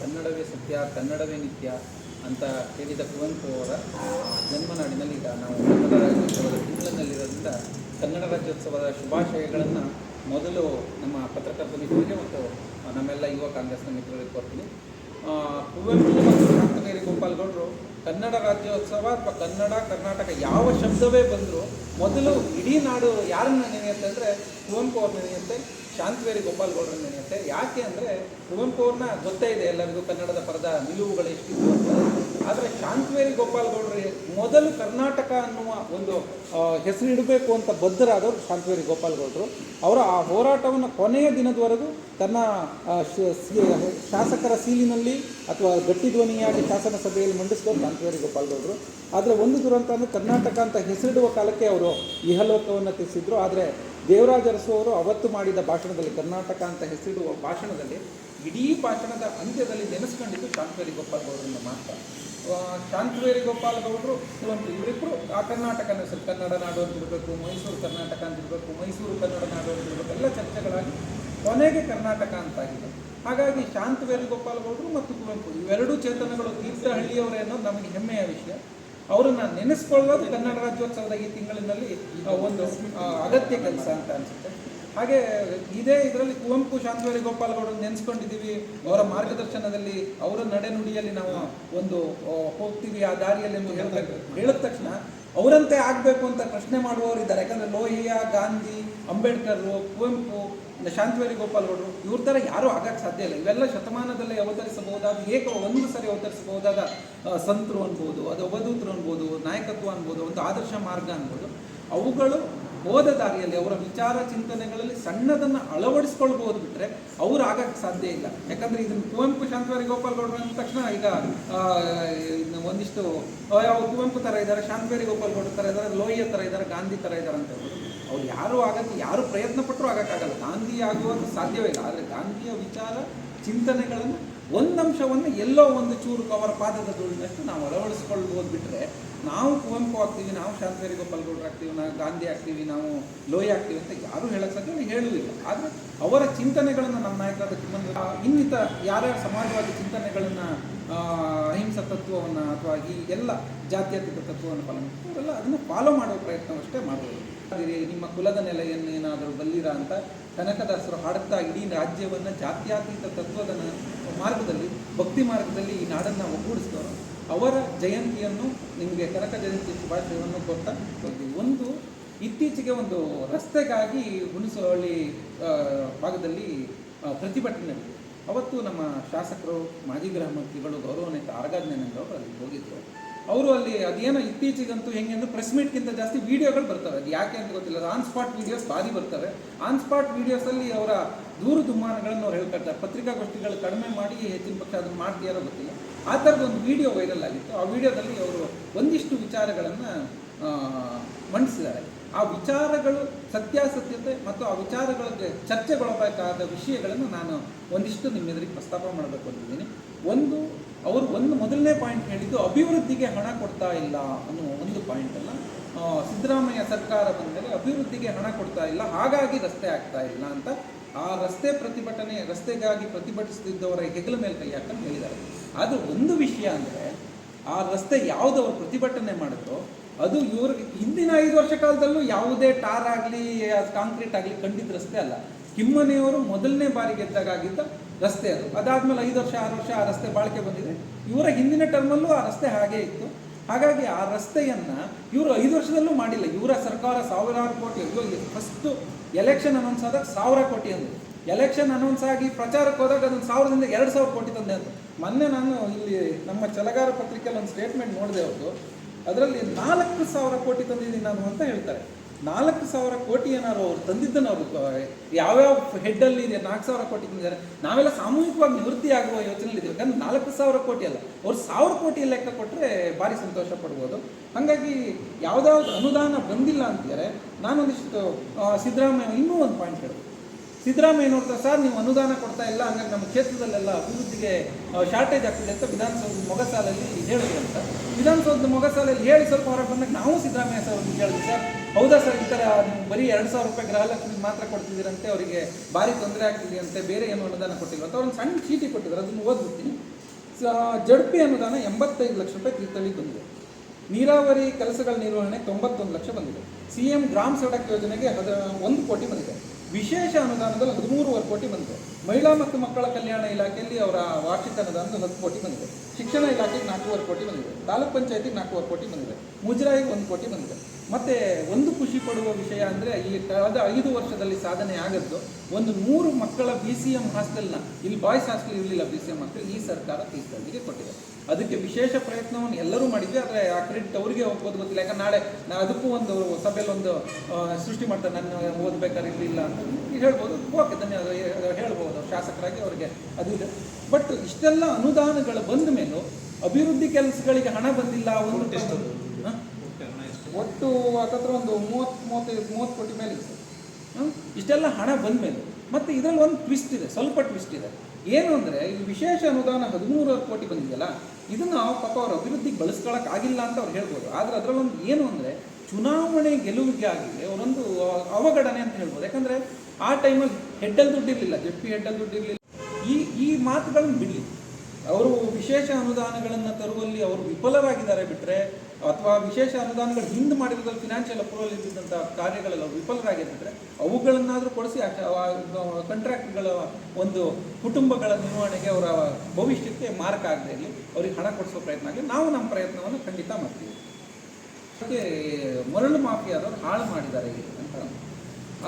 ಕನ್ನಡವೇ ಸತ್ಯ, ಕನ್ನಡವೇ ನಿತ್ಯ ಅಂತ ಹೇಳಿದ ಕುವೆಂಪು ಅವರ ಜನ್ಮನಾಡಿನಲ್ಲಿ ಈಗ ನಾವು ಕನ್ನಡ ರಾಜ್ಯೋತ್ಸವದ ತಿಂಗಳಿನಲ್ಲಿರೋದ್ರಿಂದ ಕನ್ನಡ ರಾಜ್ಯೋತ್ಸವದ ಶುಭಾಶಯಗಳನ್ನು ಮೊದಲು ನಮ್ಮ ಪತ್ರಕರ್ತ ಮಿತ್ರರಿಗೆ ಮತ್ತು ನಮ್ಮೆಲ್ಲ ಯುವ ಕಾಂಗ್ರೆಸ್ನ ಮಿತ್ರರಿಗೆ ಕೊಡ್ತೀನಿ. ಕುವೆಂಪು ಮತ್ತು ಗೌಡರು ಕನ್ನಡ ರಾಜ್ಯೋತ್ಸವ ಅಥವಾ ಕನ್ನಡ, ಕರ್ನಾಟಕ ಯಾವ ಶಬ್ದವೇ ಬಂದರೂ ಮೊದಲು ಇಡೀ ನಾಡು ಯಾರನ್ನ ನೆನೆಯುತ್ತೆ ಅಂದರೆ ಕುವೆಂಪು ಅವ್ರ ನೆನೆಯುತ್ತೆ. ಶಾಂತವೇರಿ ಗೋಪಾಲ್ ಗೌಡರನ್ನ ನೆನೆಯುತ್ತೆ. ಯಾಕೆ ಅಂದರೆ ಕುವೆಂಪು ಅವ್ರನ್ನ ಗೊತ್ತೇ ಇದೆ ಎಲ್ಲರಿಗೂ ಕನ್ನಡದ ಪರದ ನಿಲುವುಗಳು ಎಷ್ಟಿತ್ತು ಅಂತ. ಆದರೆ ಶಾಂತವೇರಿ ಗೋಪಾಲ್ ಗೌಡರು ಮೊದಲು ಕರ್ನಾಟಕ ಅನ್ನುವ ಒಂದು ಹೆಸರಿಡಬೇಕು ಅಂತ ಬದ್ಧರಾದವರು ಶಾಂತವೇರಿ ಗೋಪಾಲ್ ಗೌಡರು ಅವರ ಆ ಹೋರಾಟವನ್ನು ಕೊನೆಯ ದಿನದವರೆಗೂ ತನ್ನ ಶಾಸಕರ ಸೀಲಿನಲ್ಲಿ ಅಥವಾ ಗಟ್ಟಿ ಧ್ವನಿಯಾಗಿ ಶಾಸನ ಸಭೆಯಲ್ಲಿ ಮಂಡಿಸಿದವರು ಶಾಂತವೇರಿ ಗೋಪಾಲ್ ಗೌಡರು ಆದರೆ ಒಂದು ದುರಂತ ಅಂದರೆ ಕರ್ನಾಟಕ ಅಂತ ಹೆಸರಿಡುವ ಕಾಲಕ್ಕೆ ಅವರು ಇಹಲೋಕವನ್ನು ತಿಳಿಸಿದ್ರು. ಆದರೆ ದೇವರಾಜ ಅರಸು ಅವತ್ತು ಮಾಡಿದ ಭಾಷಣದಲ್ಲಿ ಕರ್ನಾಟಕ ಅಂತ ಹೆಸರಿಡುವ ಭಾಷಣದಲ್ಲಿ, ಇಡೀ ಭಾಷಣದ ಅಂತ್ಯದಲ್ಲಿ ನೆನೆಸ್ಕೊಂಡಿದ್ದು ಶಾಂತವೇರಿ ಗೋಪಾಲ್ ಗೌಡರನ್ನ ಮಾತ್ರ ಶಾಂತವೇರಿ ಗೋಪಾಲ್ ಗೌಡರು ಕೆಲವೊಂದು ಇವರಿಬ್ಬರು ಆ ಕರ್ನಾಟಕ ಹೆಸರು, ಕನ್ನಡ ನಾಡು ಅಂತ ಇರಬೇಕು ಮೈಸೂರು ಕರ್ನಾಟಕ ಅಂತ ಇರಬೇಕು ಮೈಸೂರು ಕನ್ನಡ ನಾಡು ಅಂತ ಇರಬೇಕು ಎಲ್ಲ ಚರ್ಚೆಗಳಾಗಿ ಕೊನೆಗೆ ಕರ್ನಾಟಕ ಅಂತಾಗಿದೆ. ಹಾಗಾಗಿ ಶಾಂತವೇರಿ ಗೋಪಾಲ್ ಗೌಡರು ಮತ್ತು ಕುವೆಂಪು ಇವೆರಡೂ ಚೇತನಗಳು ತೀರ್ಥಹಳ್ಳಿಯವರೇ ಅನ್ನೋದು ನಮಗೆ ಹೆಮ್ಮೆಯ ವಿಷಯ. ಅವರನ್ನ ನೆನೆಸ್ಕೊಳ್ಳೋದು ಕನ್ನಡ ರಾಜ್ಯೋತ್ಸವದ ಈ ತಿಂಗಳಿನಲ್ಲಿ ಒಂದು ಅಗತ್ಯ ಕೆಲಸ ಅಂತ ಅನಿಸುತ್ತೆ. ಹಾಗೆ ಇದೇ ಇದರಲ್ಲಿ ಕುವೆಂಪು ಶಾಂತವೇರಿ ಗೋಪಾಲಗೌಡರು ನೆನೆಸ್ಕೊಂಡಿದ್ದೀವಿ. ಅವರ ಮಾರ್ಗದರ್ಶನದಲ್ಲಿ ಅವರ ನಡೆನುಡಿಯಲ್ಲಿ ನಾವು ಒಂದು ಹೋಗ್ತೀವಿ ಆ ದಾರಿಯಲ್ಲಿ ಹೇಳಿದ ತಕ್ಷಣ ಅವರಂತೆ ಆಗಬೇಕು ಅಂತ ಪ್ರಶ್ನೆ ಮಾಡುವವರು ಇದ್ದಾರೆ. ಯಾಕಂದರೆ ಲೋಹಿಯಾ, ಗಾಂಧಿ, ಅಂಬೇಡ್ಕರ್, ಕುವೆಂಪು ಶಾಂತವೇರಿ ಗೋಪಾಲ್ ಗೌಡರು, ಇವ್ರ ಥರ ಯಾರೂ ಆಗಕ್ಕೆ ಸಾಧ್ಯ ಇಲ್ಲ. ಇವೆಲ್ಲ ಶತಮಾನದಲ್ಲಿ ಅವತರಿಸಬಹುದಾದ, ಏಕ ಒಂದು ಸರಿ ಅವತರಿಸಬಹುದಾದ ಸಂತರು ಅನ್ಬೋದು, ಅದು ಅವಧೂತರು ಅನ್ಬೋದು, ನಾಯಕತ್ವ ಅನ್ಬೋದು, ಒಂದು ಆದರ್ಶ ಮಾರ್ಗ ಅನ್ಬೋದು. ಅವುಗಳು ಹೋದ ದಾರಿಯಲ್ಲಿ ಅವರ ವಿಚಾರ ಚಿಂತನೆಗಳಲ್ಲಿ ಸಣ್ಣದನ್ನು ಅಳವಡಿಸ್ಕೊಳ್ಬಹುದು ಬಿಟ್ಟರೆ ಅವ್ರು ಆಗಕ್ಕೆ ಸಾಧ್ಯ ಇಲ್ಲ. ಯಾಕಂದ್ರೆ ಇದನ್ನು ಕುವೆಂಪು ಶಾಂತವಾರಿ ಗೋಪಾಲ್ ಗೌಡರು ಅಂದ ತಕ್ಷಣ ಈಗ ಒಂದಿಷ್ಟು ಯಾವ ಕುವೆಂಪು ಥರ ಇದ್ದಾರೆ, ಶಾಂತವೇರಿ ಗೋಪಾಲ್ ಗೌಡ್ರ ಥರ ಇದ್ದಾರೆ, ಲೋಹಿಯ ಥರ ಇದ್ದಾರೆ, ಗಾಂಧಿ ಥರ ಇದ್ದಾರೆ ಅಂತ ಹೇಳ್ಬೋದು. ಅವ್ರು ಯಾರು ಆಗಕ್ಕೆ, ಯಾರು ಪ್ರಯತ್ನ ಪಟ್ಟರು ಆಗಕ್ಕಾಗಲ್ಲ ಗಾಂಧಿ ಆಗುವುದು ಸಾಧ್ಯವೇ ಇಲ್ಲ. ಆದರೆ ಗಾಂಧಿಯ ವಿಚಾರ, ಚಿಂತನೆಗಳನ್ನು ಒಂದಂಶವನ್ನು ಎಲ್ಲೋ ಒಂದು ಚೂರು ಅವರ ಪಾದದ ಧೂಳಿನಷ್ಟು ನಾವು ಅಳವಡಿಸ್ಕೊಳ್ಬೋದು ಬಿಟ್ಟರೆ ನಾವು ಕುವೆಂಪು ಆಗ್ತೀವಿ, ನಾವು ಶಾಂತವೇರಿ ಗೋಪಾಲ್ ಗೌಡ್ರು ಆಗ್ತೀವಿ, ನಾವು ಗಾಂಧಿ ಆಗ್ತೀವಿ, ನಾವು ಲೋಯಿ ಆಗ್ತೀವಿ ಅಂತ ಯಾರೂ ಹೇಳಕ್ಕೆ ಸಾಧ್ಯ ಹೇಳಲಿಲ್ಲ. ಹೇಳುವುದಿಲ್ಲ ಆದರೆ ಅವರ ಚಿಂತನೆಗಳನ್ನು ನಮ್ಮ ನಾಯಕರಾದ ಕಿಮ್ಮನ ಇನ್ನಿತ ಯಾರ್ಯಾರ ಸಮಾಜವಾದಿ ಚಿಂತನೆಗಳನ್ನು ಅಹಿಂಸಾ ತತ್ವವನ್ನು ಅಥವಾ ಈ ಎಲ್ಲ ಜಾತ್ಯತೀತ ತತ್ವವನ್ನು ಪಾಲನೆ ಅವರೆಲ್ಲ ಅದನ್ನು ಫಾಲೋ ಮಾಡುವ ಪ್ರಯತ್ನವಷ್ಟೇ ಮಾಡಬಹುದು ನಿಮ್ಮ ಕುಲದ ನೆಲೆಯನ್ನು ಏನಾದರೂ ಬಲ್ಲಿರ ಅಂತ ಕನಕದಾಸರು ಹಾಡುತ್ತಾ ಇಡೀ ರಾಜ್ಯವನ್ನು ಜಾತ್ಯಾತೀತ ತತ್ವದ ಮಾರ್ಗದಲ್ಲಿ, ಭಕ್ತಿ ಮಾರ್ಗದಲ್ಲಿ ಈ ನಾಡನ್ನು ಒಗ್ಗೂಡಿಸಿದವರು ಅವರ ಜಯಂತಿಯನ್ನು ನಿಮಗೆ ಕನಕ ಜಯಂತಿ ಶುಭಾಶಯವನ್ನು ಕೊಡ್ತಾ ಹೋಗ್ತೀವಿ. ಒಂದು ಇತ್ತೀಚೆಗೆ ಒಂದು ರಸ್ತೆಗಾಗಿ ಹುಣಸಹಳ್ಳಿ ಭಾಗದಲ್ಲಿ ಪ್ರತಿಭಟನೆ ಅವತ್ತು ನಮ್ಮ ಶಾಸಕರು, ಮಾಜಿ ಗೃಹ ಮಂತ್ರಿಗಳು, ಗೌರವಾನ್ವಿತ ಅವರು ಅಲ್ಲಿ ಹೋಗಿದ್ದರು ಅವರು ಅಲ್ಲಿ ಅದೇನೋ ಇತ್ತೀಚೆಗಂತೂ ಹೆಂಗೆ ಅಂದ್ರೆ ಪ್ರೆಸ್ ಮೀಟ್ಗಿಂತ ಜಾಸ್ತಿ ವೀಡಿಯೋಗಳು ಬರ್ತವೆ. ಅದು ಯಾಕೆ ಅಂತ ಗೊತ್ತಿಲ್ಲ. ಆನ್ ಸ್ಪಾಟ್ ವೀಡಿಯೋಸ್ ಭಾರಿ ಬರ್ತವೆ. ಆನ್ ಸ್ಪಾಟ್ ವೀಡಿಯೋಸಲ್ಲಿ ಅವರ ದೂರು ದುಮ್ಮಾನಗಳನ್ನು ಅವ್ರು ಹೇಳ್ಕೊಡ್ತಾರೆ ಪತ್ರಿಕಾಗೋಷ್ಠಿಗಳು ಕಡಿಮೆ ಮಾಡಿ ಹೆಚ್ಚಿನ ಪಕ್ಷ ಅದನ್ನು ಮಾಡ್ತೀಯಾರೋ ಗೊತ್ತಿಲ್ಲ. ಆ ಥರದ ಒಂದು ವಿಡಿಯೋ ವೈರಲ್ ಆಗಿತ್ತು. ಆ ವಿಡಿಯೋದಲ್ಲಿ ಅವರು ಒಂದಿಷ್ಟು ವಿಚಾರಗಳನ್ನು ಮಂಡಿಸಿದ್ದಾರೆ. ಆ ವಿಚಾರಗಳು ಸತ್ಯಾಸತ್ಯತೆ ಮತ್ತು ಆ ವಿಚಾರಗಳಿಗೆ ಚರ್ಚೆಗೊಳಬೇಕಾದ ವಿಷಯಗಳನ್ನು ನಾನು ಒಂದಿಷ್ಟು ನಿಮ್ಮ ಎದುರಿಗೆ ಪ್ರಸ್ತಾಪ ಮಾಡಬೇಕು ಅಂತಿದ್ದೀನಿ ಒಂದು, ಅವರು ಒಂದು ಮೊದಲನೇ ಪಾಯಿಂಟ್ ಹೇಳಿದ್ದು, ಅಭಿವೃದ್ಧಿಗೆ ಹಣ ಕೊಡ್ತಾ ಇಲ್ಲ ಅನ್ನೋ ಒಂದು ಪಾಯಿಂಟನ್ನು ಸಿದ್ದರಾಮಯ್ಯ ಸರ್ಕಾರ ಬಂದ ಮೇಲೆ ಅಭಿವೃದ್ಧಿಗೆ ಹಣ ಕೊಡ್ತಾ ಇಲ್ಲ, ಹಾಗಾಗಿ ರಸ್ತೆ ಆಗ್ತಾ ಇಲ್ಲ ಅಂತ ಆ ರಸ್ತೆ ಪ್ರತಿಭಟನೆ, ರಸ್ತೆಗಾಗಿ ಪ್ರತಿಭಟಿಸುತ್ತಿದ್ದವರ ಹೆಗಲ ಮೇಲೆ ಕೈ ಹಾಕಲು ಹೇಳಿದ್ದಾರೆ. ಆದರೆ ಒಂದು ವಿಷಯ ಅಂದರೆ ಆ ರಸ್ತೆ ಯಾವುದವ್ರು ಪ್ರತಿಭಟನೆ ಮಾಡುತ್ತೋ ಅದು ಇವ್ರ ಹಿಂದಿನ ಐದು ವರ್ಷ ಕಾಲದಲ್ಲೂ ಯಾವುದೇ ಟಾರ್ ಆಗಲಿ ಕಾಂಕ್ರೀಟ್ ಆಗಲಿ ಕಂಡಿದ್ದ ರಸ್ತೆ ಅಲ್ಲ. ಕಿಮ್ಮನೆಯವರು ಮೊದಲನೇ ಬಾರಿ ಗೆದ್ದಾಗಿದ್ದ ರಸ್ತೆ ಅದು. ಅದಾದ್ಮೇಲೆ ಐದು ವರ್ಷ, ಆರು ವರ್ಷ ಆ ರಸ್ತೆ ಬಾಳಿಕೆ ಬಂದಿದೆ. ಇವರ ಹಿಂದಿನ ಟರ್ಮಲ್ಲೂ ಆ ರಸ್ತೆ ಹಾಗೇ ಇತ್ತು. ಹಾಗಾಗಿ ಆ ರಸ್ತೆಯನ್ನ ಇವರು ಐದು ವರ್ಷದಲ್ಲೂ ಮಾಡಿಲ್ಲ. ಇವರ ಸರ್ಕಾರ ಸಾವಿರಾರು ಕೋಟಿ ಫಸ್ಟ್ ಎಲೆಕ್ಷನ್ ಅನೌನ್ಸ್ ಆದಾಗ ಸಾವಿರ ಕೋಟಿ ಅಂದರು. ಎಲೆಕ್ಷನ್ ಅನೌನ್ಸ್ ಆಗಿ ಪ್ರಚಾರಕ್ಕೆ ಹೋದಾಗ ಅದೊಂದು ಸಾವಿರದಿಂದ ಎರಡು ಸಾವಿರ ಕೋಟಿ ತಂದೆ ಅಂತ ಮೊನ್ನೆ ನಾನು ಇಲ್ಲಿ ನಮ್ಮ ಚಲಗಾರ ಪತ್ರಿಕೆಯಲ್ಲಿ ಒಂದು ಸ್ಟೇಟ್ಮೆಂಟ್ ನೋಡಿದೆ ಅವರು ಅದರಲ್ಲಿ ನಾಲ್ಕು ಸಾವಿರ ಕೋಟಿ ತಂದಿದ್ದೀನಿ ನಾನು ಅಂತ ಹೇಳ್ತಾರೆ. ನಾಲ್ಕು ಸಾವಿರ ಕೋಟಿ ಏನಾದ್ರು ಅವ್ರು ತಂದಿದ್ದನ್ನು ಅವರು ಯಾವ್ಯಾವ ಹೆಡ್ಡಲ್ಲಿ ಇದೆ, ನಾಲ್ಕು ಸಾವಿರ ಕೋಟಿ ತಂದಿದ್ದಾರೆ, ನಾವೆಲ್ಲ ಸಾಮೂಹಿಕವಾಗಿ ನಿವೃತ್ತಿ ಆಗುವ ಯೋಚನೆಯಲ್ಲಿ ಇದ್ದೀವಿ ಯಾಕಂದ್ರೆ ನಾಲ್ಕು ಸಾವಿರ ಕೋಟಿ ಅಲ್ಲ, ಅವ್ರು ಸಾವಿರ ಕೋಟಿ ಲೆಕ್ಕ ಕೊಟ್ಟರೆ ಭಾರಿ ಸಂತೋಷ ಪಡ್ಬೋದು. ಹಾಗಾಗಿ ಯಾವುದಾದ್ರು ಅನುದಾನ ಬಂದಿಲ್ಲ ಅಂತಿದ್ದಾರೆ. ನಾನೊಂದಿಷ್ಟು ಸಿದ್ದರಾಮಯ್ಯ ಇನ್ನೂ ಒಂದು ಪಾಯಿಂಟ್ ಹೇಳ್ಬೋದು ಸಿದ್ದರಾಮಯ್ಯ ನೋಡ್ತಾರೆ ಸರ್ ನೀವು ಅನುದಾನ ಕೊಡ್ತಾ ಇಲ್ಲ, ಹಂಗಾಗಿ ನಮ್ಮ ಕ್ಷೇತ್ರದಲ್ಲೆಲ್ಲ ಅಭಿವೃದ್ಧಿಗೆ ಶಾರ್ಟೇಜ್ ಆಗ್ತಿದೆ ಅಂತ ವಿಧಾನಸೌಧದ ಮೊಗಸಾಲಲ್ಲಿ ಹೇಳಿದ್ರು ಅಂತ. ವಿಧಾನಸೌಧದ ಮೊಗಸಾಲಲ್ಲಿ ಹೇಳಿ ಸ್ವಲ್ಪ ಹೊರಗೆ ಬಂದಾಗ ನಾವು ಸಿದ್ದರಾಮಯ್ಯ ಸರ್ ಅವ್ರಿಗೆ ಹೇಳಿದ್ವಿ, ಸರ್, ಹೌದಾ ಸರ್, ಈ ಥರ ನೀವು ಬರೀ ಎರಡು ಸಾವಿರ ರೂಪಾಯಿ ಗೃಹಲಕ್ಷ್ಮಿಗೆ ಮಾತ್ರ ಕೊಡ್ತಿದ್ದೀರಂತೆ, ಅವರಿಗೆ ಭಾರಿ ತೊಂದರೆ ಆಗ್ತಿದೆ ಅಂತೆ, ಬೇರೆ ಏನು ಅನುದಾನ ಕೊಟ್ಟಿಲ್ಲ. ಅಂತ ಅವ್ರೊಂದು ಸಣ್ಣ ಚೀಟಿ ಕೊಟ್ಟಿದ್ದಾರೆ, ಅದನ್ನು ಓದ್ಬಿಡ್ತೀನಿ. ಜಡ್ಪಿ ಅನುದಾನ ಎಂಬತ್ತೈದು ಲಕ್ಷ ರೂಪಾಯಿ ತೀರ್ಥಹಳ್ಳಿ ಬಂದಿದೆ. ನೀರಾವರಿ ಕೆಲಸಗಳ ನಿರ್ವಹಣೆ ತೊಂಬತ್ತೊಂದು ಲಕ್ಷ ಬಂದಿದೆ. ಸಿ ಎಂ ಗ್ರಾಮ ಸಡಕ್ ಯೋಜನೆಗೆ ಹದ ಒಂದು ಕೋಟಿ ಬಂದಿದೆ. ವಿಶೇಷ ಅನುದಾನದಲ್ಲಿ ಹದಿಮೂರುವರೆ ಕೋಟಿ ಬಂದಿದೆ. ಮಹಿಳಾ ಮತ್ತು ಮಕ್ಕಳ ಕಲ್ಯಾಣ ಇಲಾಖೆಯಲ್ಲಿ ಅವರ ವಾರ್ಷಿಕ ಅನುದಾನದಲ್ಲಿ ಹತ್ತು ಕೋಟಿ ಬಂದಿದೆ. ಶಿಕ್ಷಣ ಇಲಾಖೆಗೆ ನಾಲ್ಕೂವರೆ ಕೋಟಿ ಬಂದಿದೆ. ತಾಲೂಕ್ ಪಂಚಾಯತಿಗೆ ನಾಲ್ಕೂವರೆ ಕೋಟಿ ಬಂದಿದೆ. ಮುಜರಾಯಿಗೆ ಒಂದು ಕೋಟಿ ಬಂದಿದೆ. ಮತ್ತೆ ಒಂದು ಖುಷಿ ಪಡುವ ವಿಷಯ ಅಂದರೆ ಇಲ್ಲಿ ಕಳೆದ ಐದು ವರ್ಷದಲ್ಲಿ ಸಾಧನೆ ಆಗದ್ದು ಒಂದು ನೂರು ಮಕ್ಕಳ ಬಿ ಸಿ ಎಂ ಹಾಸ್ಟೆಲ್ನ ಇಲ್ಲಿ ಬಾಯ್ಸ್ ಹಾಸ್ಟೆಲ್ ಇರಲಿಲ್ಲ ಬಿ ಸಿ ಎಂ ಹಾಸ್ಟೆಲ್ ಈ ಸರ್ಕಾರ ತೀರ್ಥಹಳ್ಳಿಗೆ ಕೊಟ್ಟಿದೆ. ಅದಕ್ಕೆ ವಿಶೇಷ ಪ್ರಯತ್ನವನ್ನು ಎಲ್ಲರೂ ಮಾಡಿದ್ವಿ, ಆದರೆ ಆ ಕ್ರೆಡಿಟ್ ಅವರಿಗೆ ಹೋಗ್ಬೋದು ಗೊತ್ತಿಲ್ಲ. ಯಾಕಂದ್ರೆ ನಾಳೆ ನಾ ಅದಕ್ಕೂ ಒಂದು ಸಭೆಯಲ್ಲಿ ಒಂದು ಸೃಷ್ಟಿ ಮಾಡ್ತಾರೆ, ನನ್ನ ಓದ್ಬೇಕಾದ್ರೆ ಇರಲಿಲ್ಲ ಅಂತ ಹೇಳ್ಬೋದು. ಓಕೆ, ಧನ್ಯವಾದ ಹೇಳ್ಬೋದು ಶಾಸಕರಾಗಿ ಅವರಿಗೆ ಅದು ಇದೆ. ಬಟ್ ಇಷ್ಟೆಲ್ಲ ಅನುದಾನಗಳು ಬಂದ ಮೇಲೂ ಅಭಿವೃದ್ಧಿ ಕೆಲಸಗಳಿಗೆ ಹಣ ಬಂದಿಲ್ಲ, ಒಂದು ಹಾಂ? ಒಟ್ಟು ಹತ್ತತ್ರ ಒಂದು ಮೂವತ್ತು, ಮೂವತ್ತೈದು, ಮೂವತ್ತು ಕೋಟಿ ಮೇಲೆ ಇತ್ತು? ಇಷ್ಟೆಲ್ಲ ಹಣ ಬಂದ ಮೇಲೆ ಮತ್ತು ಇದರಲ್ಲಿ ಒಂದು ಟ್ವಿಸ್ಟ್ ಇದೆ, ಸ್ವಲ್ಪ ಟ್ವಿಸ್ಟ್ ಇದೆ. ಏನು ಅಂದರೆ, ಈ ವಿಶೇಷ ಅನುದಾನ ಹದಿಮೂರು ಕೋಟಿ ಬಂದಿದೆಯಲ್ಲ, ಇದನ್ನು ಪಾಪ ಅವ್ರ ಅಭಿವೃದ್ಧಿಗೆ ಬಳಸ್ಕೊಳ್ಳೋಕ್ಕಾಗಿಲ್ಲ ಅಂತ ಅವ್ರು ಹೇಳ್ಬೋದು. ಆದರೆ ಅದರಲ್ಲೊಂದು ಏನು ಅಂದರೆ, ಚುನಾವಣೆ ಗೆಲುವಿಗೆ ಆಗಿದೆ ಅವರೊಂದು ಅವಘಡನೆ ಅಂತ ಹೇಳ್ಬೋದು. ಯಾಕಂದರೆ ಆ ಟೈಮಲ್ಲಿ ಹೆಡ್ಡಲ್ಲಿ ದುಡ್ಡಿರಲಿಲ್ಲ ಜೆಡ್ ಪಿ ಹೆಡ್ಡಲ್ಲಿ ದುಡ್ಡಿರಲಿಲ್ಲ. ಈ ಈ ಮಾತುಗಳನ್ನು ಬಿಡಲಿ. ಅವರು ವಿಶೇಷ ಅನುದಾನಗಳನ್ನು ತರುವಲ್ಲಿ ಅವರು ವಿಫಲರಾಗಿದ್ದಾರೆ ಬಿಟ್ಟರೆ ಅಥವಾ ವಿಶೇಷ ಅನುದಾನಗಳು ಹಿಂದೆ ಮಾಡಿರೋದ್ರಲ್ಲಿ ಫಿನಾನ್ಷಿಯಲ್ ಅಪ್ರೂವಲ್ ಇದ್ದಂಥ ಕಾರ್ಯಗಳೆಲ್ಲ ವಿಫಲರಾಗಿದ್ದರೆ ಅವುಗಳನ್ನಾದರೂ ಕೊಡಿಸಿ ಕಾಂಟ್ರಾಕ್ಟ್ಗಳ ಒಂದು ಕುಟುಂಬಗಳ ನಿರ್ವಹಣೆಗೆ ಅವರ ಭವಿಷ್ಯಕ್ಕೆ ಮಾರ್ಕ್ ಆಗದೆ ಇರಲಿ, ಅವ್ರಿಗೆ ಹಣ ಕೊಡಿಸೋ ಪ್ರಯತ್ನ ಆಗಲಿ, ನಾವು ನಮ್ಮ ಪ್ರಯತ್ನವನ್ನು ಖಂಡಿತ ಮಾಡ್ತೀವಿ. ಅದಕ್ಕೆ ಮರಳು ಮಾಫಿಯಾದವರು ಹಾಳು ಮಾಡಿದ್ದಾರೆ ಅಂತ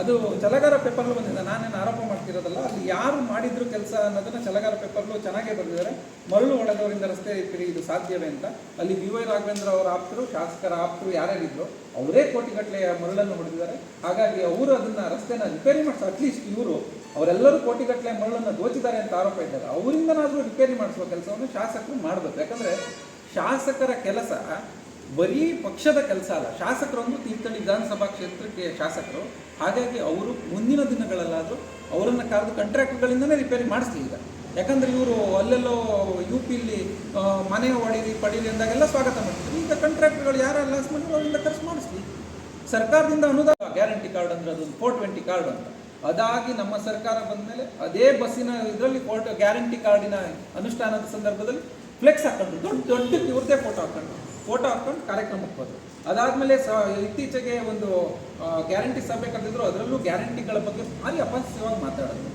ಅದು ಚಲಗಾರ ಪೇಪರ್ಲು ಬಂದಿದೆ. ನಾನೇನು ಆರೋಪ ಮಾಡ್ತಿರೋದಲ್ಲ, ಅಲ್ಲಿ ಯಾರು ಮಾಡಿದ್ರು ಕೆಲಸ ಅನ್ನೋದನ್ನ ಚಲಗಾರ ಪೇಪರ್ಲು ಚೆನ್ನಾಗೇ ಬರೆದಿದ್ದಾರೆ. ಮರಳು ಒಡೆದವರಿಂದ ರಸ್ತೆ ಇದು ಸಾಧ್ಯವೇ ಅಂತ. ಅಲ್ಲಿ ವಿ ವೈ ರಾಘವೇಂದ್ರ ಅವರ ಆಪ್ತರು, ಶಾಸಕರ ಆಪ್ತರು ಯಾರ್ಯಾರಿದ್ರು ಅವರೇ ಕೋಟಿಗಟ್ಟಲೆ ಮರಳನ್ನು ಹೊಡೆದಿದ್ದಾರೆ. ಹಾಗಾಗಿ ಅವರು ಅದನ್ನ ರಸ್ತೆನ ರಿಪೇರಿ ಮಾಡಿಸೋ ಅಟ್ಲೀಸ್ಟ್ ಇವರು, ಅವರೆಲ್ಲರೂ ಕೋಟಿಗಟ್ಟಲೆ ಮರಳನ್ನು ದೋಚಿದ್ದಾರೆ ಅಂತ ಆರೋಪ ಇದ್ದಾರೆ. ಅವರಿಂದನಾದರೂ ರಿಪೇರಿ ಮಾಡಿಸುವ ಕೆಲಸವನ್ನು ಶಾಸಕರು ಮಾಡಬೇಕು. ಯಾಕಂದ್ರೆ ಶಾಸಕರ ಕೆಲಸ ಬರೀ ಪಕ್ಷದ ಕೆಲಸ ಅಲ್ಲ, ಶಾಸಕರೊಂದು ತೀರ್ಥಹಳ್ಳಿ ವಿಧಾನಸಭಾ ಕ್ಷೇತ್ರಕ್ಕೆ ಶಾಸಕರು, ಹಾಗಾಗಿ ಅವರು ಮುಂದಿನ ದಿನಗಳಲ್ಲಾದರೂ ಅವರನ್ನು ಕರೆದು ಕಾಂಟ್ರಾಕ್ಟ್ಗಳಿಂದನೇ ರಿಪೇರಿ ಮಾಡಿಸ್ಲಿ ಈಗ. ಯಾಕಂದ್ರೆ ಇವರು ಅಲ್ಲೆಲ್ಲೋ ಯು ಪಿಲಿ ಮನೆ ಒಡೀರಿ, ಪಡೀರಿ ಅಂದಾಗೆಲ್ಲ ಸ್ವಾಗತ ಮಾಡ್ತಾರೆ ಈಗ ಕಾಂಟ್ರಾಕ್ಟ್ಗಳು ಯಾರೆಲ್ಲ ಮಾಡಿದ್ರು ಅವರಿಂದ ಖರ್ಚು ಮಾಡಿಸ್ಲಿ. ಸರ್ಕಾರದಿಂದ ಅನುದಾನ ಗ್ಯಾರಂಟಿ ಕಾರ್ಡ್ ಅಂದರೆ ಅದೊಂದು ಫೋರ್ ಟ್ವೆಂಟಿ ಕಾರ್ಡ್ ಅಂತ. ಅದಾಗಿ ನಮ್ಮ ಸರ್ಕಾರ ಬಂದ ಮೇಲೆ ಅದೇ ಬಸ್ಸಿನ ಇದರಲ್ಲಿ ಫೋಟೋ ಗ್ಯಾರಂಟಿ ಕಾರ್ಡಿನ ಅನುಷ್ಠಾನದ ಸಂದರ್ಭದಲ್ಲಿ ಫ್ಲೆಕ್ಸ್ ಹಾಕೊಂಡ್ರು. ದೊಡ್ಡ ದೊಡ್ಡ ಇವ್ರದ್ದೇ ಫೋಟೋ ಹಾಕೊಂಡು ಫೋಟೋ ಹಾಕೊಂಡು ಕಾರ್ಯಕ್ರಮಕ್ಕೆ ಹಾಕ್ಬೋದು ಅದಾದಮೇಲೆ ಸ, ಇತ್ತೀಚೆಗೆ ಒಂದು ಗ್ಯಾರಂಟಿ ಸಭೆ ಕರೆದಿದ್ರು, ಅದರಲ್ಲೂ ಗ್ಯಾರಂಟಿಗಳ ಬಗ್ಗೆ ಭಾರಿ ಅಪಸ್ಯವಾಗಿ ಮಾತಾಡೋದು.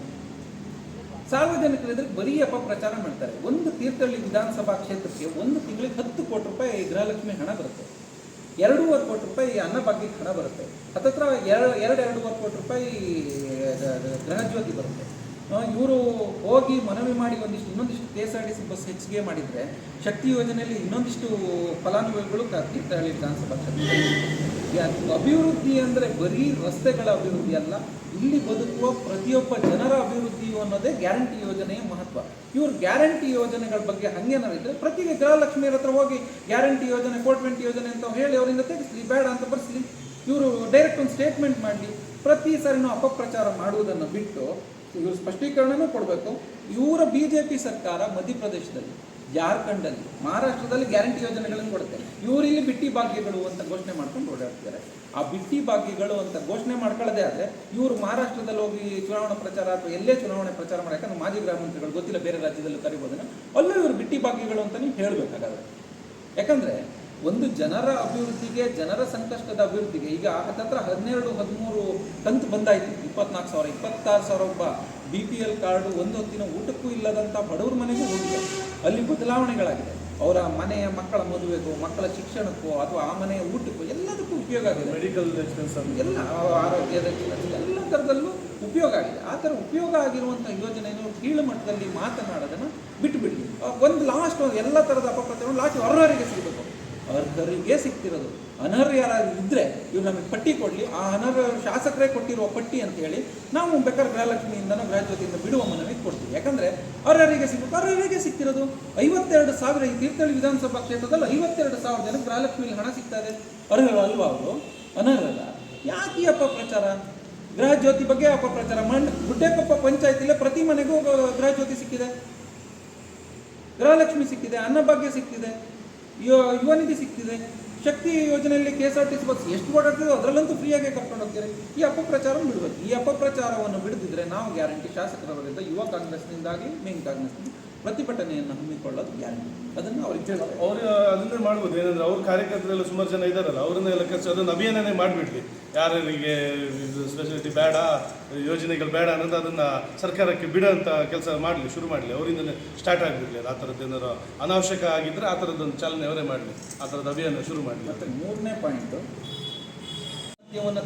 ಸಾರ್ವಜನಿಕರು ಎದುರು ಬರೀ ಅಪಪ್ರಚಾರ ಮಾಡ್ತಾರೆ. ಒಂದು ತೀರ್ಥಹಳ್ಳಿ ವಿಧಾನಸಭಾ ಕ್ಷೇತ್ರಕ್ಕೆ ಒಂದು ತಿಂಗಳಿಗೆ ಹತ್ತು ಕೋಟಿ ರೂಪಾಯಿ ಗೃಹಲಕ್ಷ್ಮಿ ಹಣ ಬರುತ್ತೆ. ಎರಡೂವರೆ ಕೋಟಿ ರೂಪಾಯಿ ಅನ್ನಭಾಗ್ಯಕ್ಕೆ ಹಣ ಬರುತ್ತೆ. ಹತ್ತತ್ರ ಎರಡು ಎರಡು ಎರಡೂವರೆ ಕೋಟಿ ರೂಪಾಯಿ ಗೃಹಜ್ಯೋತಿ ಬರುತ್ತೆ. ಇವರು ಹೋಗಿ ಮನವಿ ಮಾಡಿ ಒಂದಿಷ್ಟು ಇನ್ನೊಂದಿಷ್ಟು K S R T C bus ಹೆಚ್ಚಿಗೆ ಮಾಡಿದರೆ ಶಕ್ತಿ ಯೋಜನೆಯಲ್ಲಿ ಇನ್ನೊಂದಿಷ್ಟು ಫಲಾನುಭವಿಗಳು ತೀರ್ಥಹಳ್ಳಿ ವಿಧಾನಸಭಾ ಕ್ಷೇತ್ರ ಅಭಿವೃದ್ಧಿ ಅಂದರೆ ಬರೀ ರಸ್ತೆಗಳ ಅಭಿವೃದ್ಧಿ ಅಲ್ಲ, ಇಲ್ಲಿ ಬದುಕುವ ಪ್ರತಿಯೊಬ್ಬ ಜನರ ಅಭಿವೃದ್ಧಿ ಅನ್ನೋದೇ ಗ್ಯಾರಂಟಿ ಯೋಜನೆಯ ಮಹತ್ವ. ಇವರು ಗ್ಯಾರಂಟಿ ಯೋಜನೆಗಳ ಬಗ್ಗೆ ಹಂಗೇನಾರು ಇದ್ದರೆ ಪ್ರತಿ ಗೃಹಲಕ್ಷ್ಮಿಯರ ಹತ್ರ ಹೋಗಿ ಗ್ಯಾರಂಟಿ ಯೋಜನೆ ಕೋಟ್ಮೆಂಟ್ ಯೋಜನೆ ಅಂತ ಹೇಳಿ ಅವರಿಂದ ತೆಗೆಸ್ಲಿ, ಬೇಡ ಅಂತ ಬರ್ಸ್ಲಿ. ಇವರು ಡೈರೆಕ್ಟ್ ಒಂದು ಸ್ಟೇಟ್ಮೆಂಟ್ ಮಾಡಲಿ. ಪ್ರತಿ ಸಾರಿನೂ ಅಪಪ್ರಚಾರ ಮಾಡುವುದನ್ನು ಬಿಟ್ಟು ಇವರು ಸ್ಪಷ್ಟೀಕರಣನೂ ಕೊಡಬೇಕು. ಇವರ ಬಿ ಜೆ ಪಿ ಸರ್ಕಾರ ಮಧ್ಯಪ್ರದೇಶದಲ್ಲಿ, ಜಾರ್ಖಂಡಲ್ಲಿ, ಮಹಾರಾಷ್ಟ್ರದಲ್ಲಿ ಗ್ಯಾರಂಟಿ ಯೋಜನೆಗಳನ್ನು ಕೊಡುತ್ತೆ. ಇವರು ಇಲ್ಲಿ ಬಿಟ್ಟಿ ಭಾಗ್ಯಗಳು ಅಂತ ಘೋಷಣೆ ಮಾಡ್ಕೊಂಡು ಓಡಾಡ್ತಾರೆ ಆ ಬಿಟ್ಟಿ ಭಾಗ್ಯಗಳು ಅಂತ ಘೋಷಣೆ ಮಾಡ್ಕೊಳ್ಳದೆ ಆದರೆ ಇವರು ಮಹಾರಾಷ್ಟ್ರದಲ್ಲಿ ಹೋಗಿ ಚುನಾವಣಾ ಪ್ರಚಾರ ಅಥವಾ ಎಲ್ಲೇ ಚುನಾವಣೆ ಪ್ರಚಾರ ಮಾಡಿ ಯಾಕಂದ್ರೆ ಮಾಜಿ ಗೃಹ ಮಂತ್ರಿಗಳು ಗೊತ್ತಿಲ್ಲ ಬೇರೆ ರಾಜ್ಯದಲ್ಲೂ ಕರಿಬೋದನ್ನು ಅಲ್ಲೂ ಇವರು ಬಿಟ್ಟಿ ಭಾಗ್ಯಗಳು ಅಂತ ನೀವು ಹೇಳಬೇಕಾಗಾದ್ರೆ ಯಾಕಂದ್ರೆ ಒಂದು ಜನರ ಅಭಿವೃದ್ಧಿಗೆ ಜನರ ಸಂಕಷ್ಟದ ಅಭಿವೃದ್ಧಿಗೆ ಈಗ ಹತ್ತತ್ರ ಹದಿನೇಳು ಹದಿಮೂರು ಕಂತು ಬಂದಾಯ್ತು. ಇಪ್ಪತ್ನಾಲ್ಕು ಸಾವಿರ ಇಪ್ಪತ್ತಾರು ಸಾವಿರ ಒಬ್ಬ ಬಿ ಪಿ ಎಲ್ ಕಾರ್ಡು ಒಂದು ಹೊತ್ತಿನ ಊಟಕ್ಕೂ ಇಲ್ಲದಂಥ ಬಡವ್ರ ಮನೆಗೂ ಹೋಗಿದೆ. ಅಲ್ಲಿ ಬದಲಾವಣೆಗಳಾಗಿದೆ. ಅವರ ಮನೆಯ ಮಕ್ಕಳ ಮದುವೆಗೂ ಮಕ್ಕಳ ಶಿಕ್ಷಣಕ್ಕೂ ಅಥವಾ ಆ ಮನೆಯ ಊಟಕ್ಕೂ ಎಲ್ಲದಕ್ಕೂ ಉಪಯೋಗ ಆಗಿದೆ. ಮೆಡಿಕಲ್ ಎಲ್ಲ ಆರೋಗ್ಯದ ಎಲ್ಲ ಥರದಲ್ಲೂ ಉಪಯೋಗ ಆಗಿದೆ. ಆ ಥರ ಉಪಯೋಗ ಆಗಿರುವಂಥ ಯೋಜನೆಯನ್ನು ಕೀಳು ಮಟ್ಟದಲ್ಲಿ ಮಾತನಾಡೋದನ್ನು ಬಿಟ್ಟುಬಿಡಿ ಒಂದು ಲಾಸ್ಟ್ ಎಲ್ಲ ಥರದ ಅಪಪ್ರಚಾರ ಲಾಸ್ಟ್ ಅರ್ಹರಿಗೆ ಸಿಗಬೇಕು ಅರ್ಹರಿಗೆ ಸಿಕ್ತಿರೋದು ಅನರ್ಹ ಯಾರಾದ್ರೂ ಇದ್ದರೆ ಇವ್ರು ನಮಗೆ ಪಟ್ಟಿ ಕೊಡಲಿ. ಆ ಅನರ್ಹ ಶಾಸಕರೇ ಕೊಟ್ಟಿರುವ ಪಟ್ಟಿ ಅಂತ ಹೇಳಿ ನಾವು ಬೇಕಾದ್ರೆ ಗೃಹಲಕ್ಷ್ಮಿಯಿಂದನೋ ಗೃಹಜ್ಯೋತಿಯಿಂದ ಬಿಡುವ ಮನವಿ ಕೊಡ್ತೀವಿ. ಯಾಕಂದರೆ ಅರ್ಹರಿಗೆ ಸಿಗಬೇಕು. ಅರ್ಹರಿಗೆ ಸಿಕ್ತಿರೋದು ಐವತ್ತೆರಡು ಸಾವಿರ ಈ ತೀರ್ಥಹಳ್ಳಿ ವಿಧಾನಸಭಾ ಕ್ಷೇತ್ರದಲ್ಲಿ ಐವತ್ತೆರಡು ಸಾವಿರ ಜನ ಗೃಹಲಕ್ಷ್ಮಿಯಲ್ಲಿ ಹಣ ಸಿಗ್ತಾ ಇದೆ. ಅರ್ಹರು ಅಲ್ವಾ ಅವರು? ಅನರ್ಹರ. ಯಾಕೆ ಪ್ರಚಾರ ಗೃಹ ಜ್ಯೋತಿ ಬಗ್ಗೆ ಅಪಪ್ರಚಾರ ಮಂಡ್, ಗುಡ್ಡೆಕೊಪ್ಪ ಪಂಚಾಯತಿಲೆ ಪ್ರತಿ ಮನೆಗೂ ಗೃಹಜ್ಯೋತಿ ಗೃಹ ಜ್ಯೋತಿ ಸಿಕ್ಕಿದೆ. ಗೃಹಲಕ್ಷ್ಮಿ ಸಿಕ್ಕಿದೆ. ಅನ್ನಭಾಗ್ಯ ಸಿಕ್ಕಿದೆ ಯುವ ನಿಧಿ ಸಿಕ್ತಿದೆ. ಶಕ್ತಿ ಯೋಜನೆಯಲ್ಲಿ K S R T C bus ಎಷ್ಟು ಓಡಾಡ್ತಿದೆ ಅದರಲ್ಲಂತೂ ಫ್ರೀಯಾಗಿ ಕರ್ಕೊಂಡು ಹೋಗ್ತಾರೆ. ಈ ಅಪಪ್ರಚಾರ ಬಿಡಬೇಕು. ಈ ಅಪಪ್ರಚಾರವನ್ನು ಬಿಡದಿದ್ರೆ ನಾವು ಗ್ಯಾರಂಟಿ ಶಾಸಕರವರಿಂದ, ಯುವ ಕಾಂಗ್ರೆಸ್ನಿಂದಾಗಲಿ ಮೇನ್ ಕಾಂಗ್ರೆಸ್ನಿಂದ ಪ್ರತಿಭಟನೆಯನ್ನು ಹಮ್ಮಿಕೊಳ್ಳೋದು ಗ್ಯಾರಂಟಿ. ಅದನ್ನು ಅವ್ರಿಗೆ ತಿಳಿಸ್ಬೇಕು ಅವ್ರು ಅದನ್ನೇ ಮಾಡ್ಬೋದು. ಏನಂದ್ರೆ ಅವ್ರ ಕಾರ್ಯಕರ್ತರೆಲ್ಲ ಸುಮಾರು ಜನ ಇದ್ದಾರಲ್ಲ ಅವರನ್ನೆಲ್ಲ ಕರೆಸಿ ಅದನ್ನು ಅಭಿಯಾನನೇ ಮಾಡಿಬಿಡ್ಲಿ. ಯಾರಿಗೆ ಇದು ಸ್ಪೆಷಾಲಿಟಿ ಬೇಡ ಯೋಜನೆಗಳು ಬೇಡ ಅನ್ನೋದು ಅದನ್ನು ಸರ್ಕಾರಕ್ಕೆ ಬಿಡೋಂಥ ಕೆಲಸ ಮಾಡಲಿ ಶುರು ಮಾಡಲಿ. ಅವರಿಂದ ಸ್ಟಾರ್ಟ್ ಆಗಿಬಿಡ್ಲಿ ಅದು. ಆ ಥರದ್ದು ಏನಾರು ಅನಾವಶ್ಯಕ ಆಗಿದ್ದರೆ ಆ ಥರದ್ದೊಂದು ಚಾಲನೆ ಅವರೇ ಮಾಡಲಿ. ಆ ಥರದ ಅಭಿಯಾನ ಶುರು ಮಾಡಲಿ. ಮತ್ತು ಮೂರನೇ ಪಾಯಿಂಟ್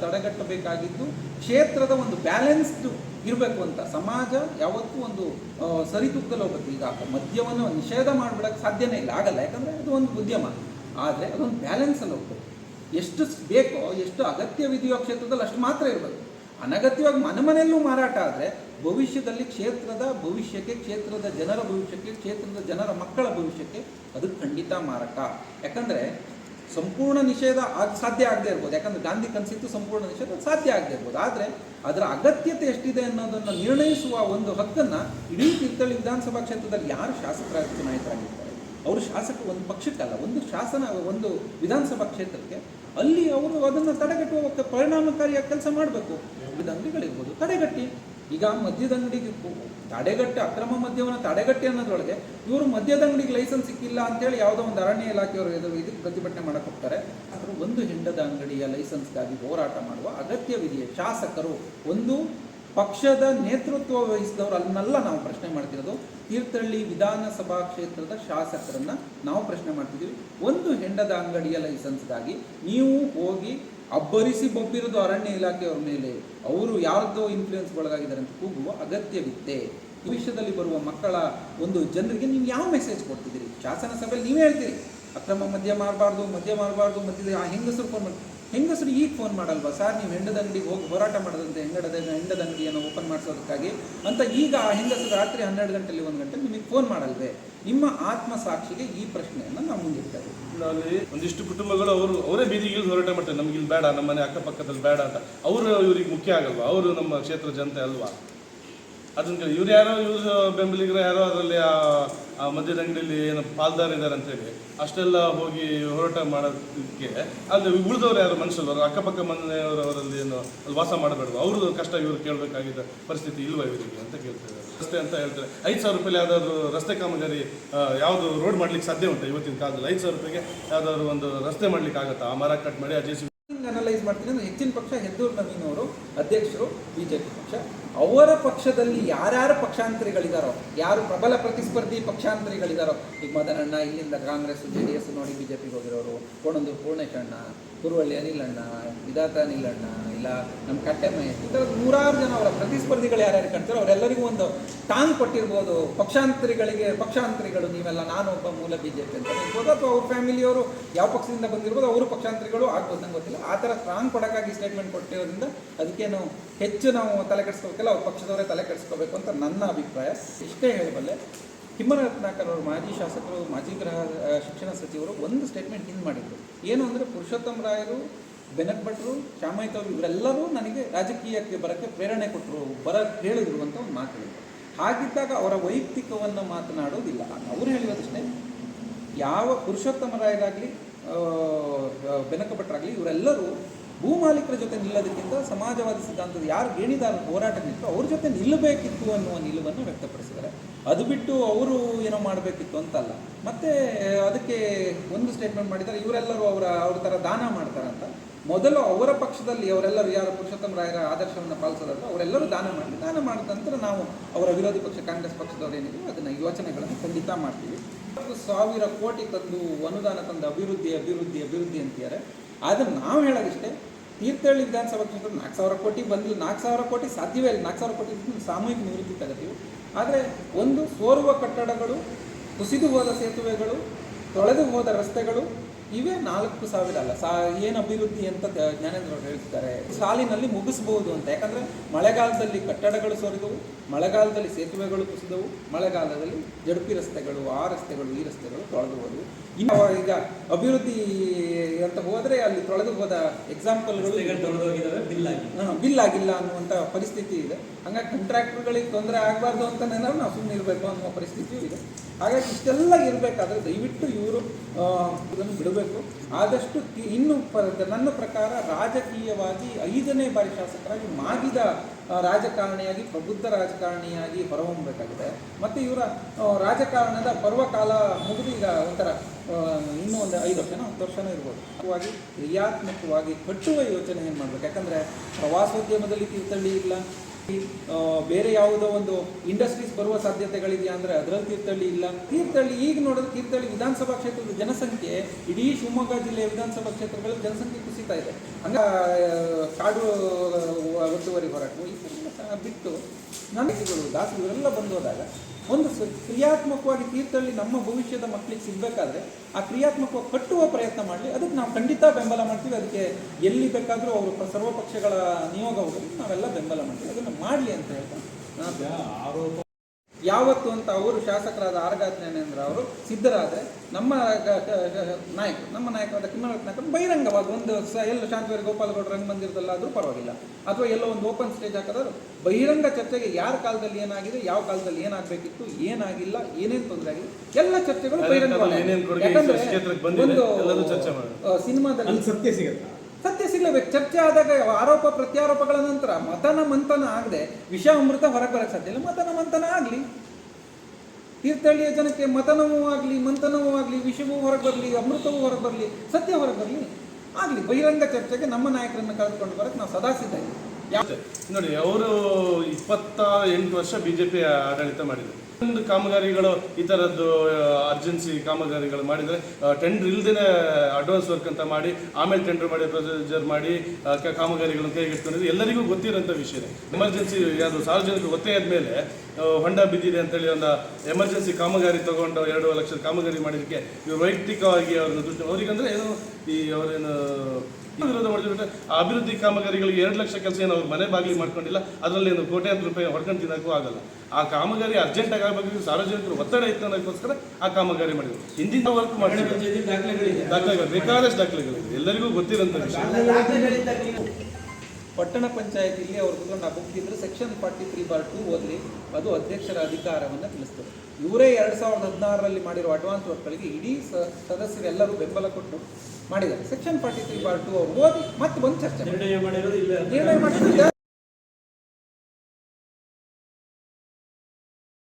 ತಡೆಗಟ್ಟಬೇಕಾಗಿದ್ದು, ಕ್ಷೇತ್ರದ ಒಂದು ಬ್ಯಾಲೆನ್ಸ್ಡ್ ಇರಬೇಕು ಅಂತ. ಸಮಾಜ ಯಾವತ್ತೂ ಒಂದು ಸರಿ ಸರಿತೂಕದಲ್ಲಿ ಹೋಗುತ್ತೆ ಈಗ ಮದ್ಯವನ್ನು ನಿಷೇಧ ಮಾಡಿಬಿಡಕ್ಕೆ ಸಾಧ್ಯನೇ ಇಲ್ಲ. ಆಗಲ್ಲ, ಯಾಕಂದರೆ ಅದು ಒಂದು ಉದ್ಯಮ. ಆದರೆ ಅದೊಂದು ಬ್ಯಾಲೆನ್ಸಲ್ಲಿ ಹೋಗ್ಬೇಕು ಎಷ್ಟು ಬೇಕೋ, ಎಷ್ಟು ಅಗತ್ಯವಿದೆಯೋ ಕ್ಷೇತ್ರದಲ್ಲಿ ಅಷ್ಟು ಮಾತ್ರ ಇರಬೇಕು ಅನಗತ್ಯವಾಗಿ ಮನೆ ಮನೆಯಲ್ಲೂ ಮಾರಾಟ ಆದರೆ, ಭವಿಷ್ಯದಲ್ಲಿ ಕ್ಷೇತ್ರದ ಭವಿಷ್ಯಕ್ಕೆ, ಕ್ಷೇತ್ರದ ಜನರ ಭವಿಷ್ಯಕ್ಕೆ, ಕ್ಷೇತ್ರದ ಜನರ ಮಕ್ಕಳ ಭವಿಷ್ಯಕ್ಕೆ ಅದು ಖಂಡಿತ ಮಾರಾಟ ಯಾಕಂದರೆ ಸಂಪೂರ್ಣ ನಿಷೇಧ ಆಗ, ಸಾಧ್ಯ ಆಗದೆ ಇರ್ಬೋದು. ಯಾಕಂದ್ರೆ ಗಾಂಧಿ ಕನಸಿತ್ತು ಸಂಪೂರ್ಣ ನಿಷೇಧ ಸಾಧ್ಯ ಆಗದೆ ಇರ್ಬೋದು. ಆದರೆ ಅದರ ಅಗತ್ಯತೆ ಎಷ್ಟಿದೆ ಅನ್ನೋದನ್ನು ನಿರ್ಣಯಿಸುವ ಒಂದು ಹಕ್ಕನ್ನು ಇಡೀ ತೀರ್ಥಹಳ್ಳಿ ವಿಧಾನಸಭಾ ಕ್ಷೇತ್ರದಲ್ಲಿ ಯಾರು ಶಾಸಕರಾಗಿ ಚುನಾಯಿತರಾಗಿರ್ತಾರೆ? ಅವರು ಶಾಸಕ ಒಂದು ಪಕ್ಷಕ್ಕಲ್ಲ, ಒಂದು ಶಾಸನ, ಒಂದು ವಿಧಾನಸಭಾ ಕ್ಷೇತ್ರಕ್ಕೆ ಅಲ್ಲಿ ಅವರು ಅದನ್ನು ತಡೆಗಟ್ಟುವ ಪರಿಣಾಮಕಾರಿಯಾಗಿ ಕೆಲಸ ಮಾಡಬೇಕು. ಅಂಗಡಿಗಳಿರ್ಬೋದು. ತಡೆಗಟ್ಟಿ ಈಗ ಮದ್ಯದಂಗಡಿಗೆ ತಡೆಗಟ್ಟಿ, ಅಕ್ರಮ ಮದ್ಯವನ್ನು ತಡೆಗಟ್ಟಿ ಅನ್ನೋದ್ರೊಳಗೆ ಇವರು ಮದ್ಯದಂಗಡಿಗೆ ಲೈಸೆನ್ಸ್ ಸಿಕ್ಕಿಲ್ಲ ಅಂತೇಳಿ ಯಾವುದೋ ಒಂದು ಅರಣ್ಯ ಇಲಾಖೆಯವರು ಇದಕ್ಕೆ ಪ್ರತಿಭಟನೆ ಮಾಡಕ್ಕೆ ಹೋಗ್ತಾರೆ. ಆದರೂ ಒಂದು ಹೆಂಡದ ಅಂಗಡಿಯ ಲೈಸೆನ್ಸ್ಗಾಗಿ ಹೋರಾಟ ಮಾಡುವ ಅಗತ್ಯವಿದೆಯೇ? ಶಾಸಕರು, ಒಂದು ಪಕ್ಷದ ನೇತೃತ್ವ ವಹಿಸಿದವರು ಅದನ್ನೆಲ್ಲ ನಾವು ಪ್ರಶ್ನೆ ಮಾಡ್ತಿರೋದು. ತೀರ್ಥಹಳ್ಳಿ ವಿಧಾನಸಭಾ ಕ್ಷೇತ್ರದ ಶಾಸಕರನ್ನ ನಾವು ಪ್ರಶ್ನೆ ಮಾಡ್ತಿದ್ದೀವಿ. ಒಂದು ಹೆಂಡದ ಅಂಗಡಿಯ ಲೈಸೆನ್ಸ್ಗಾಗಿ ನೀವು ಹೋಗಿ ಅಬ್ಬರಿಸಿ ಬೊಬ್ಬಿರೋದು ಅರಣ್ಯ ಇಲಾಖೆಯವ್ರ ಮೇಲೆ. ಅವರು ಯಾರದ್ದೋ ಇನ್ಫ್ಲೂಯೆನ್ಸ್ ಒಳಗಾಗಿದ್ದಾರೆ ಅಂತ ಕೂಗುವ ಅಗತ್ಯವಿತ್ತೆ. ಭವಿಷ್ಯದಲ್ಲಿ ಬರುವ ಮಕ್ಕಳ ಒಂದು ಜನರಿಗೆ ನೀವು ಯಾವ ಮೆಸೇಜ್ ಕೊಡ್ತಿದ್ದೀರಿ? ಶಾಸನ ಸಭೆಯಲ್ಲಿ ನೀವೇ ಹೇಳ್ತೀರಿ. ಅಕ್ರಮ ಮದ್ಯ ಮಾಡಬಾರ್ದು ಮದ್ಯ ಮಾಡಬಾರ್ದು, ಮದ್ಯದ ಆ ಹೆಂಗಸರು ಹೆಂಗಸರು ಈಗ ಫೋನ್ ಮಾಡಲ್ವಾ? ಸರ್, ನೀವು ಹೆಂಡದ ಅಂಗಡಿಗೆ ಹೋಗಿ ಹೋರಾಟ ಮಾಡೋದಂತೆ ಹೆಂಗಡದ ಹೆಂಡದ ಅಂಗಡಿಯನ್ನು ಓಪನ್ ಮಾಡಿಸೋದಕ್ಕಾಗಿ? ಅಂತ ಈಗ ಆ ಹೆಂಗಸರು ರಾತ್ರಿ ಹನ್ನೆರಡು ಗಂಟೆಲಿ ಒಂದು ಗಂಟೆ ನಿಮಗೆ ಫೋನ್ ಮಾಡಲ್ವೇ? ನಿಮ್ಮ ಆತ್ಮ ಸಾಕ್ಷಿಗೆ ಈ ಪ್ರಶ್ನೆಯನ್ನು ನಾವು ಮುಂದಿಡ್ತೇವೆ. ಅಲ್ಲಿ ಒಂದಿಷ್ಟು ಕುಟುಂಬಗಳು ಅವರು, ಅವರೇ ಬೀದಿಗೆ ಹೋರಾಟ ಮಾಡ್ತಾರೆ. ನಮ್ಗೆ ಇಲ್ಲಿ ಬೇಡ ನಮ್ಮ ಮನೆ ಅಕ್ಕಪಕ್ಕದಲ್ಲಿ ಬೇಡ ಅಂತ. ಅವರು ಇವ್ರಿಗೆ ಮುಖ್ಯ ಆಗಲ್ವಾ? ಅವರು ನಮ್ಮ ಕ್ಷೇತ್ರ ಜನತೆ ಅಲ್ವಾ? ಅದನ್ನ ಇವ್ರು ಯಾರೋ, ಇವ್ರು ಬೆಂಬಲಿಗರು ಯಾರೋ ಅದರಲ್ಲಿ ಮದ್ಯದ ಅಂಗಡಿಯಲ್ಲಿ ಏನು ಪಾಲ್ದಾರ ಇದ್ದಾರೆ ಅಂತೇಳಿ, ಅಷ್ಟೆಲ್ಲ ಹೋಗಿ ಹೋರಾಟ ಮಾಡೋದಕ್ಕೆ ಅಲ್ಲಿ ಉಳಿದವರು ಯಾರು? ಮನುಷ್ಯರು ಅಕ್ಕಪಕ್ಕ ಮನೆಯವರು ಅವರಲ್ಲಿ ಏನು ಅಲ್ಲಿ ವಾಸ ಮಾಡಬೇಡ ಅವ್ರದ್ದು ಕಷ್ಟ ಇವರು ಕೇಳಬೇಕಾಗಿದ್ದ ಪರಿಸ್ಥಿತಿ ಇಲ್ವಾ ಇವರಿಗೆ ಅಂತ ಕೇಳ್ತಾರೆ ರಸ್ತೆ ಅಂತ ಹೇಳ್ತಾರೆ. ಐದು ಸಾವಿರ ರೂಪಾಯಿ ಯಾವುದಾದ್ರು ರಸ್ತೆ ಕಾಮಗಾರಿ ಯಾವುದು ರೋಡ್ ಮಾಡ್ಲಿಕ್ಕೆ ಸಾಧ್ಯ ಉಂಟು ಇವತ್ತಿನ ಕಾಲದಲ್ಲಿ? ಐದು ಸಾವಿರ ರೂಪಾಯಿಗೆ ಯಾವುದಾದ್ರು ಒಂದು ರಸ್ತೆ ಮಾಡ್ಲಿಕ್ಕೆ ಆಗುತ್ತಾ? ಆ ಮರ ಕಟ್ ಮಾಡಿ, ಆ ಜೆ ಸಿ ಅನಲೈಸ್ ಮಾಡ್ತೀನಿ ಅಂದ್ರೆ ಹೆಚ್ಚಿನ ಪಕ್ಷ ಹೆದ್ದೂರು ನವೀನ್ ಅವರು, ಅಧ್ಯಕ್ಷರು, ಬಿಜೆಪಿ ಪಕ್ಷ. ಅವರ ಪಕ್ಷದಲ್ಲಿ ಯಾರ್ಯಾರು ಪಕ್ಷಾಂತರಿಗಳಿದಾರೋ, ಯಾರು ಪ್ರಬಲ ಪ್ರತಿಸ್ಪರ್ಧಿ ಪಕ್ಷಾಂತರಿಗಳಿದಾರೋ, ಈಗ ಮದನಣ್ಣ ಇಲ್ಲಿಂದ ಕಾಂಗ್ರೆಸ್, ಜೆ ಡಿ ಎಸ್ ನೋಡಿ ಬಿಜೆಪಿಗೆ ಹೋಗಿರೋರು ಕೋಣಂದೂರು ಪೂರ್ಣೇಶಣ್ಣ ಕುರುವಳ್ಳಿ ಅನಿಲಣ್ಣ ವಿಧಾತ ಅನಿಲಣ್ಣ ಇಲ್ಲ ನಮ್ಮ ಕಟ್ಟೆಮೈ ಈ ಥರ ನೂರಾರು ಜನ ಅವರ ಪ್ರತಿಸ್ಪರ್ಧಿಗಳು ಯಾರ್ಯಾರು ಕಾಣ್ತಾರೋ ಅವರೆಲ್ಲರಿಗೂ ಒಂದು ಟಾಂಗ್ ಕೊಟ್ಟಿರ್ಬೋದು. ಪಕ್ಷಾಂತರಿಗಳಿಗೆ, ಪಕ್ಷಾಂತರಿಗಳು ನೀವೆಲ್ಲ, ನಾನು ಒಬ್ಬ ಮೂಲ ಬಿಜೆಪಿ ಅಂತ ಇರ್ಬೋದು ಅಥವಾ ಅವ್ರ ಫ್ಯಾಮಿಲಿಯವರು ಯಾವ ಪಕ್ಷದಿಂದ ಬಂದಿರ್ಬೋದು, ಅವರು ಪಕ್ಷಾಂತರಿಗಳು ಆಗ್ಬೋದು, ನಂಗೆ ಗೊತ್ತಿಲ್ಲ. ಆ ಥರ ಸ್ಟ್ರಾಂಗ್ ಕೊಡೋಕ್ಕಾಗಿ ಸ್ಟೇಟ್ಮೆಂಟ್ ಕೊಟ್ಟಿರೋದ್ರಿಂದ ಅದಕ್ಕೇನು ಹೆಚ್ಚು ನಾವು ತಲೆ ಕೆಡಿಸ್ಕೋಬೇಕಲ್ಲ, ಅವ್ರ ಪಕ್ಷದವರೇ ತಲೆ ಕೆಡಿಸ್ಕೋಬೇಕು ಅಂತ ನನ್ನ ಅಭಿಪ್ರಾಯ. ಇಷ್ಟೇ ಹೇಳಬಲ್ಲೆ. ಕಿಮ್ಮನ ರತ್ನಾಕರ್ ಅವರು ಮಾಜಿ ಶಾಸಕರು, ಮಾಜಿ ಗೃಹ ಶಿಕ್ಷಣ ಸಚಿವರು ಒಂದು ಸ್ಟೇಟ್ಮೆಂಟ್ ಹಿಂದೆ ಮಾಡಿದ್ರು. ಏನು ಅಂದರೆ ಪುರುಷೋತ್ತಮ ರಾಯರು ಬೆನಕ್ ಭಟ್ರು ಶ್ಯಾಮಯ್ಯ ಅವರು ಇವರೆಲ್ಲರೂ ನನಗೆ ರಾಜಕೀಯಕ್ಕೆ ಬರೋಕ್ಕೆ ಪ್ರೇರಣೆ ಕೊಟ್ಟರು ಬರ ಹೇಳಿದ್ರು ಅಂತ ಒಂದು ಮಾತು ಹೇಳಿದ್ರು. ಹಾಗಿದ್ದಾಗ ಅವರ ವೈಯಕ್ತಿಕವನ್ನು ಮಾತನಾಡೋದಿಲ್ಲ. ಅವ್ರು ಹೇಳಿರೋದಷ್ಟೇ ಯಾವ ಪುರುಷೋತ್ತಮ ರಾಯರಾಗಲಿ ಬೆನಕ ಭಟ್ರಾಗಲಿ ಇವರೆಲ್ಲರೂ ಭೂಮಾಲೀಕರ ಜೊತೆ ನಿಲ್ಲೋದಕ್ಕಿಂತ ಸಮಾಜವಾದಿ ಸಿದ್ಧಾಂತದ ಯಾರು ಗೇಣಿದಾರ ಹೋರಾಟ ನಿಂತು ಅವ್ರ ಜೊತೆ ನಿಲ್ಲಬೇಕಿತ್ತು ಅನ್ನುವ ನಿಲುವನ್ನು ವ್ಯಕ್ತಪಡಿಸಿದ್ದಾರೆ. ಅದು ಬಿಟ್ಟು ಅವರು ಏನೋ ಮಾಡಬೇಕಿತ್ತು ಅಂತಲ್ಲ. ಮತ್ತೆ ಅದಕ್ಕೆ ಒಂದು ಸ್ಟೇಟ್ಮೆಂಟ್ ಮಾಡಿದ್ದಾರೆ, ಇವರೆಲ್ಲರೂ ಅವರ, ಅವ್ರ ಥರ ದಾನ ಮಾಡ್ತಾರಂತ ಮೊದಲು ಅವರ ಪಕ್ಷದಲ್ಲಿ ಅವರೆಲ್ಲರೂ ಯಾರು ಪುರುಷೋತ್ತಮ ರಾಯರ ಆದರ್ಶವನ್ನು ಪಾಲಿಸೋದಲ್ಲ ಅವರೆಲ್ಲರೂ ದಾನ ಮಾಡಿ, ದಾನ ಮಾಡಿದ ನಂತರ ನಾವು ಅವರ ವಿರೋಧಿ ಪಕ್ಷ, ಕಾಂಗ್ರೆಸ್ ಪಕ್ಷದವ್ರು ಏನಿದೆ ಅದನ್ನು ಯೋಚನೆಗಳನ್ನು ಖಂಡಿತ ಮಾಡ್ತೀವಿ. ಸಾವಿರ ಕೋಟಿ ತಂದು ಅನುದಾನ ತಂದು ಅಭಿವೃದ್ಧಿ ಅಭಿವೃದ್ಧಿ ಅಭಿವೃದ್ಧಿ ಅಂತಿದ್ದಾರೆ. ಆದರೆ ನಾವು ಹೇಳೋದಿಷ್ಟೇ ತೀರ್ಥಹಳ್ಳಿ ವಿಧಾನಸಭಾ ಕ್ಷೇತ್ರ ನಾಲ್ಕು ಸಾವಿರ ಕೋಟಿ ಬಂದಿಲ್ಲ ನಾಲ್ಕು ಸಾವಿರ ಕೋಟಿ ಸಾಧ್ಯವೇ ಇಲ್ಲ. ನಾಲ್ಕು ಸಾವಿರ ಕೋಟಿ ಸಾಮೂಹಿಕ ನಿವೃತ್ತಿ ತಗತೀವಿ. ಆದರೆ ಒಂದು ಸೋರುವ ಕಟ್ಟಡಗಳು, ಕುಸಿದು ಹೋದ ಸೇತುವೆಗಳು, ತೊಳೆದು ಹೋದ ರಸ್ತೆಗಳು ಇವೇ ನಾಲ್ಕು ಸಾವಿರ ಅಲ್ಲ. ಸಾ ಏನು ಅಭಿವೃದ್ಧಿ ಅಂತ ದ- ಜ್ಞಾನೇಂದ್ರ ಅವರು ಹೇಳ್ತಿದ್ದಾರೆ. ಸಾಲಿನಲ್ಲಿ ಮುಗಿಸ್ಬೋದು ಅಂತ. ಯಾಕಂದ್ರೆ ಮಳೆಗಾಲದಲ್ಲಿ ಕಟ್ಟಡಗಳು ಸೊರಿದವು ಮಳೆಗಾಲದಲ್ಲಿ ಸೇತುವೆಗಳು ಕುಸಿದವು ಮಳೆಗಾಲದಲ್ಲಿ ಜಡುಪಿ ರಸ್ತೆಗಳು ಆ ರಸ್ತೆಗಳು ಈ ರಸ್ತೆಗಳು ತೊಳೆದು ಹೋದವು. ಇನ್ನು ಈಗ ಅಭಿವೃದ್ಧಿ ಅಂತ ಹೋದ್ರೆ ಅಲ್ಲಿ ತೊಳೆದು ಹೋದ ಎಕ್ಸಾಂಪಲ್ಗಳು ಬಿಲ್ ಆಗಿಲ್ಲ. ಅನ್ನುವಂಥ ಪರಿಸ್ಥಿತಿ ಇದೆ. ಹಂಗಾಗಿ ಕಂಟ್ರಾಕ್ಟರ್ಗಳಿಗೆ ತೊಂದರೆ ಆಗಬಾರ್ದು ಅಂತ ನಾವು ಸುಮ್ಮನೆ ಇರಬೇಕು ಅನ್ನುವ ಪರಿಸ್ಥಿತಿಯೂ ಇದೆ. ಹಾಗಾಗಿ ಇಷ್ಟೆಲ್ಲ ಇರಬೇಕಾದ್ರೆ ದಯವಿಟ್ಟು ಇವರು ಇದನ್ನು ಬಿಡಬೇಕು. ಆದಷ್ಟು ಇನ್ನು ನನ್ನ ಪ್ರಕಾರ ರಾಜಕೀಯವಾಗಿ ಐದನೇ ಬಾರಿ ಶಾಸಕರಾಗಿ ಮಾಗಿದ ರಾಜಕಾರಣಿಯಾಗಿ, ಪ್ರಬುದ್ಧ ರಾಜಕಾರಣಿಯಾಗಿ ಹೊರಹೊಮ್ಮಬೇಕಾಗಿದೆ ಮತ್ತು ಇವರ ರಾಜಕಾರಣದ ಪರ್ವಕಾಲ ಮುಗಿದು ಈಗ ಒಂಥರ ಇನ್ನೂ ಒಂದು ಐದು ವರ್ಷನೋ ಹತ್ತು ವರ್ಷನೋ ಇರ್ಬೋದು. ಕ್ರಿಯಾತ್ಮಕವಾಗಿ ಕಟ್ಟುವ ಯೋಚನೆ ಏನು ಮಾಡಬೇಕು? ಯಾಕಂದರೆ ಪ್ರವಾಸೋದ್ಯಮದಲ್ಲಿ ತೀರ್ಥಳ್ಳಿ ಇಲ್ಲ ಬೇರೆ ಯಾವುದೋ ಒಂದು ಇಂಡಸ್ಟ್ರೀಸ್ ಬರುವ ಸಾಧ್ಯತೆಗಳಿದೆಯಾ ಅಂದರೆ ಅದರಲ್ಲಿ ತೀರ್ಥಹಳ್ಳಿ ಇಲ್ಲ. ತೀರ್ಥಹಳ್ಳಿ ಈಗ ನೋಡಿದ್ರೆ ತೀರ್ಥಹಳ್ಳಿ ವಿಧಾನಸಭಾ ಕ್ಷೇತ್ರದ ಜನಸಂಖ್ಯೆ ಇಡೀ ಶಿವಮೊಗ್ಗ ಜಿಲ್ಲೆಯ ವಿಧಾನಸಭಾ ಕ್ಷೇತ್ರಗಳ ಜನಸಂಖ್ಯೆ ಕುಸಿತಾ ಇದೆ. ಹಂಗ ಕಾಡು ಒತ್ತುವರಿ ಹೋರಾಟ ಬಿಟ್ಟು ನನಗೆ ದಾಸರು ಇವರೆಲ್ಲ ಬಂದು ಹೋದಾಗ ಒಂದು ಕ್ರಿಯಾತ್ಮಕವಾಗಿ ತೀರ್ಥಹಳ್ಳಿ ನಮ್ಮ ಭವಿಷ್ಯದ ಮಕ್ಕಳಿಗೆ ಸಿಗಬೇಕಾದ್ರೆ ಆ ಕ್ರಿಯಾತ್ಮಕವಾಗಿ ಕಟ್ಟುವ ಪ್ರಯತ್ನ ಮಾಡಲಿ. ಅದಕ್ಕೆ ನಾವು ಖಂಡಿತ ಬೆಂಬಲ ಮಾಡ್ತೀವಿ. ಅದಕ್ಕೆ ಎಲ್ಲಿ ಬೇಕಾದರೂ ಅವರು ಸರ್ವಪಕ್ಷಗಳ ಸರ್ವ ನಿಯೋಗ ಹೋಗಲಿ ನಾವೆಲ್ಲ ಬೆಂಬಲ ಮಾಡ್ತೀವಿ. ಅದನ್ನು ಮಾಡಲಿ ಅಂತ ಹೇಳ್ತಾ ನಾನು ಯಾವತ್ತು ಅಂತ ಅವರು ಶಾಸಕರಾದ ಆರ್ಗ ಜ್ಞಾನೇಂದ್ರ ಅವರು ಸಿದ್ಧರಾದರೆ ನಮ್ಮ ನಾಯಕರು ನಮ್ಮ ನಾಯಕರಾದ ಕಿಮ್ಮರತ್ ನಾಯಕರು ಬಹಿರಂಗವಾಗಿ ಒಂದು ಸ ಎಲ್ಲ ಶಾಂತವರಿ ಗೋಪಾಲಗೌಡ ರಂಗಮಂದಿರದಲ್ಲಾದರೂ ಪರವಾಗಿಲ್ಲ. ಅಥವಾ ಎಲ್ಲೋ ಒಂದು ಓಪನ್ ಸ್ಟೇಜ್ ಹಾಕಿದ್ರು ಬಹಿರಂಗ ಚರ್ಚೆಗೆ ಯಾರ ಕಾಲದಲ್ಲಿ ಏನಾಗಿದೆ ಯಾವ ಕಾಲದಲ್ಲಿ ಏನಾಗಬೇಕಿತ್ತು ಏನಾಗಿಲ್ಲ ಏನೇನು ತೊಂದರೆ ಆಗಿದೆ ಎಲ್ಲ ಚರ್ಚೆಗಳು ಅದೇ ಬಹಿರಂಗವಾಗಿ ಕಾಲದಲ್ಲಿ ಏನೇನ್ ಕೊಡುಗೆ ಈ ಯಾಕಂದ್ರೆ ಬಂದಿದೆ, ಒಂದು. ಸಿನಿಮಾದಲ್ಲಿ ಸತ್ಯ ಸಿಗತ್ತಾ? ಸಿಗಲೇಬೇಕು ಚರ್ಚೆ ಆದಾಗ ಆರೋಪ, ಪ್ರತ್ಯಾರೋಪಗಳ ನಂತರ ಮತನ ಮಂಥನ ಆಗದೆ ವಿಷ, ಅಮೃತ ಹೊರಗೆ ಬರಕ್ಕೆ ಸಾಧ್ಯ ಇಲ್ಲ ಮತನ ಮಂಥನ ಆಗಲಿ. ತೀರ್ಥಹಳ್ಳಿಯ ಜನಕ್ಕೆ ಮತನವೂ ಆಗಲಿ, ಮಂಥನವೂ ಆಗಲಿ, ವಿಷವೂ ಹೊರಗೆ ಬರಲಿ ಅಮೃತವೂ ಹೊರಗೆ ಬರಲಿ ಸತ್ಯ ಹೊರಗೆ ಬರಲಿ ಆಗಲಿ. ಬಹಿರಂಗ ಚರ್ಚೆಗೆ ನಮ್ಮ ನಾಯಕರನ್ನು ಕರೆದುಕೊಂಡು ಬರಕ್ಕೆ ನಾವು ಸದಾ ಸಿದ್ಧ ನೋಡಿ, ಅವರು ಇಪ್ಪತ್ತ ಎಂಟು ವರ್ಷ ಬಿಜೆಪಿ ಆಡಳಿತ ಮಾಡಿದ್ರು. ಒಂದು ಕಾಮಗಾರಿಗಳು ಈ ಥರದ್ದು ಅರ್ಜೆನ್ಸಿ ಕಾಮಗಾರಿಗಳು ಮಾಡಿದರೆ ಟೆಂಡರ್ ಇಲ್ಲದೇ ಅಡ್ವಾನ್ಸ್ ವರ್ಕ್ ಅಂತ ಮಾಡಿ ಆಮೇಲೆ ಟೆಂಡರ್ ಮಾಡಿ ಪ್ರೊಸೀಜರ್ ಮಾಡಿ ಕಾಮಗಾರಿಗಳನ್ನು ಕೈಗೆತ್ತಿಕೊಂಡಿದ್ದು ಎಲ್ಲರಿಗೂ ಗೊತ್ತಿರೋಂಥ ವಿಷಯ ಎಮರ್ಜೆನ್ಸಿ ಯಾವುದು ಸಾರ್ವಜನಿಕರು ಗೊತ್ತೇ ಮೇಲೆ ಆ, ಹೊಂಡ ಬಿದ್ದಿದೆ ಅಂತೇಳಿ ಒಂದು ಎಮರ್ಜೆನ್ಸಿ ಕಾಮಗಾರಿ ತಗೊಂಡು ಎರಡು ಲಕ್ಷದ ಕಾಮಗಾರಿ ಮಾಡಿದ್ದಕ್ಕೆ ಇವರು ವೈಯಕ್ತಿಕವಾಗಿ ಅವ್ರನ್ನ ದುಡ್ಡು ಅವರಿಗಂದ್ರೆ ಏನು ಈ ಅವರೇನು ವಿರೋಧ ಮಾಡಿದ್ರೆ ಅಭಿವೃದ್ಧಿ ಕಾಮಗಾರಿಗಳಿಗೆ ಎರಡು ಲಕ್ಷ ಕೆಲಸ ಏನು ಅವ್ರು ಮನೆ ಬಾಗಿಲಿ ಮಾಡ್ಕೊಂಡಿಲ್ಲ, ಅದರಲ್ಲಿ ಏನು ಕೋಟ್ಯಾಂತರ ರೂಪಾಯಿ ಹೊಡ್ಕೊಂಡು ತಿನ್ನಕ್ಕೂ ಆಗಲ್ಲ. ಆ ಕಾಮಗಾರಿ ಅರ್ಜೆಂಟ್ ಆಗಬೇಕು ಸಾರ್ವಜನಿಕರು ಒತ್ತಡ ಇತ್ತು ಅನ್ನೋಕ್ಕೋಸ್ಕರ ಆ ಕಾಮಗಾರಿ ಮಾಡಿದ್ರು. ಹಿಂದಿನ ವರ್ಕ್ ಮಾಡಿ ದಾಖಲೆಗಳು ಬೇಕಾದಷ್ಟು ದಾಖಲೆಗಳು ಎಲ್ಲರಿಗೂ ಗೊತ್ತಿರೋಂಥ ವಿಷಯ. ಪಟ್ಟಣ ಪಂಚಾಯತಿಲಿ ಅವ್ರು ಕೂತ್ಕೊಂಡು ಆ ಬುಕ್ ಇದ್ರೆ section forty three bar two ಓದಲಿ, ಅದು ಅಧ್ಯಕ್ಷರ ಅಧಿಕಾರವನ್ನು ತಿಳಿಸ್ತದೆ. ಇವರೇ ಎರಡು ಸಾವಿರದ ಹದಿನಾರರಲ್ಲಿ ಮಾಡಿರೋ ಅಡ್ವಾನ್ಸ್ ವರ್ಕ್ಗಳಿಗೆ ಇಡೀ ಸದಸ್ಯರೆಲ್ಲರೂ ಬೆಂಬಲ ಕೊಟ್ಟು ಮಾಡಿದ್ದಾರೆ. Section forty three part two ಅವ್ರು ಓದಿ ಮತ್ತೆ ಬಂದು ಚರ್ಚೆ. ನಿರ್ಣಯ ಮಾಡಿರೋದು ಇಲ್ಲ ನಿರ್ಣಯ ಮಾಡಿದ್ರೆ